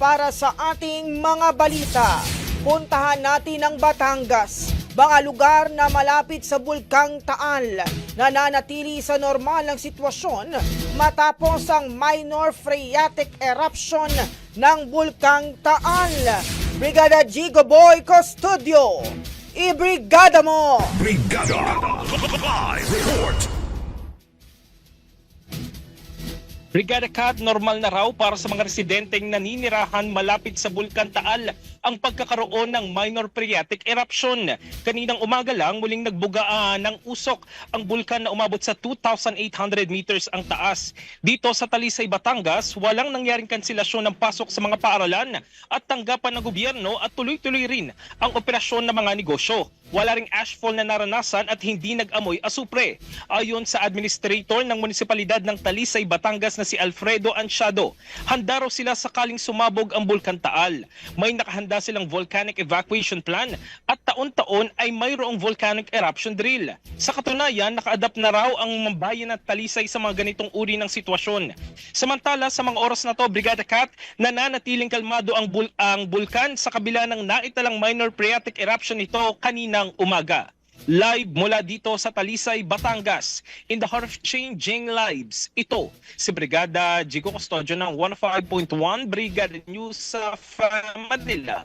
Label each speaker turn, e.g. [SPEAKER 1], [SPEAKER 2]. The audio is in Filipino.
[SPEAKER 1] para sa ating mga balita. Puntahan natin ang Batangas, mga lugar na malapit sa Bulkang Taal, nananatili sa normal ang sitwasyon matapos ang minor phreatic eruption ng Bulkang Taal. Brigada Gigo Boy Custodio, ibrigada mo!
[SPEAKER 2] Brigada Live Report
[SPEAKER 3] Brigada Cat, normal na raw para sa mga residenteng naninirahan malapit sa Bulkan Taal ang pagkakaroon ng minor phreatic eruption. Kaninang umaga lang muling nagbugaan ng usok ang bulkan na umabot sa 2,800 meters ang taas. Dito sa Talisay, Batangas, walang nangyaring kanselasyon ng pasok sa mga paaralan at tanggapan ng gobyerno at tuloy-tuloy rin ang operasyon ng mga negosyo. Wala ring ashfall na naranasan at hindi nag-amoy asupre. Ayon sa administrator ng munisipalidad ng Talisay, Batangas na si Alfredo Ansiado, handa raw sila sakaling sumabog ang Bulkan Taal. May nakahanda silang volcanic evacuation plan at taon-taon ay mayroong volcanic eruption drill. Sa katunayan, naka-adapt na raw ang bayan ng Talisay sa mga ganitong uri ng sitwasyon. Samantala, sa mga oras na to, Brigada Cat, nananatiling kalmado ang, bul- ang bulkan sa kabila ng naitalang minor phreatic eruption nito kaninang umaga. Live mula dito sa Talisay, Batangas, in the heart of changing lives. Ito, si Brigada Jigo Custodio ng 105.1 Brigada News sa Manila,